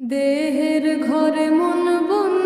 দেহের ঘরে মন বন্ধ